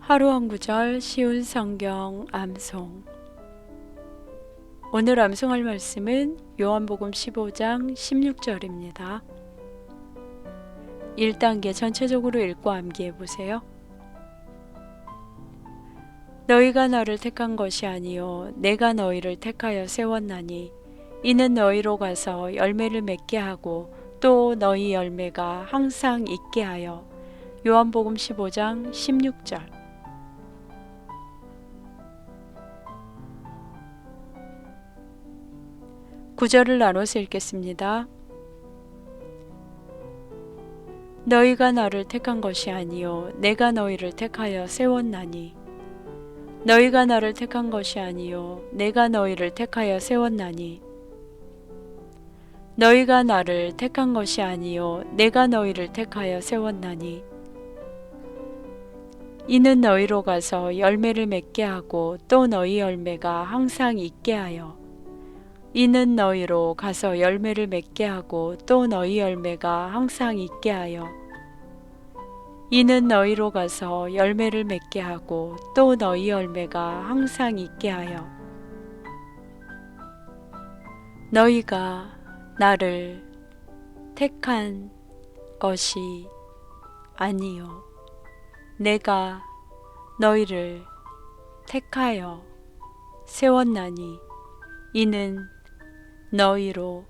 하루 한 구절 쉬운 성경 암송 오늘 암송할 말씀은 요한복음 15장 16절입니다. 1단계 전체적으로 읽고 암기해 보세요. 너희가 나를 택한 것이 아니요 내가 너희를 택하여 세웠나니 이는 너희로 가서 열매를 맺게 하고 또 너희 열매가 항상 있게 하여 요한복음 15장 16절 구절을 나눠서 읽겠습니다. 너희가 나를 택한 것이 아니요 내가 너희를 택하여 세웠나니. 너희가 나를 택한 것이 아니요 내가 너희를 택하여 세웠나니. 너희가 나를 택한 것이 아니요 내가 너희를 택하여 세웠나니. 이는 너희로 가서 열매를 맺게 하고 또 너희 열매가 항상 있게 하여 이는 너희로 가서 열매를 맺게 하고 또 너희 열매가 항상 있게 하여. 이는 너희로 가서 열매를 맺게 하고 또 너희 열매가 항상 있게 하여. 너희가 나를 택한 것이 아니요. 내가 너희를 택하여 세웠나니 이는 너희로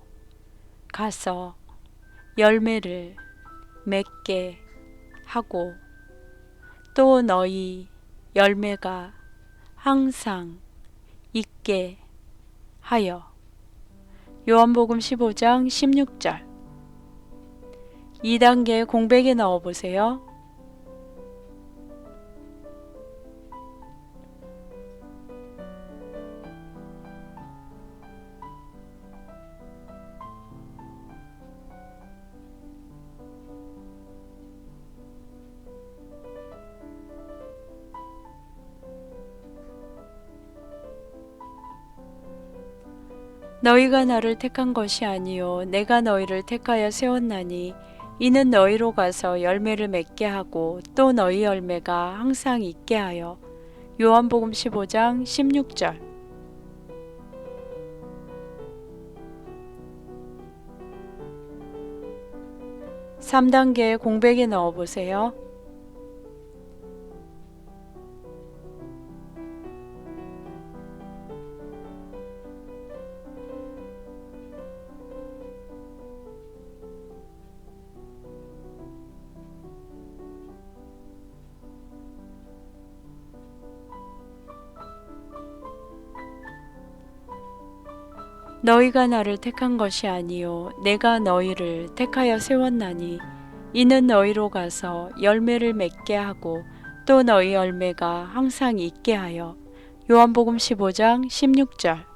가서 열매를 맺게 하고 또 너희 열매가 항상 있게 하여 요한복음 15장 16절 2단계 공백에 넣어 보세요. 너희가 나를 택한 것이 아니요 내가 너희를 택하여 세웠나니 이는 너희로 가서 열매를 맺게 하고 또 너희 열매가 항상 있게 하여 요한복음 15장 16절 3단계 공백에 넣어 보세요. 너희가 나를 택한 것이 아니요 내가 너희를 택하여 세웠나니 이는 너희로 가서 열매를 맺게 하고 또 너희 열매가 항상 있게 하여 요한복음 15장 16절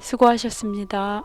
수고하셨습니다.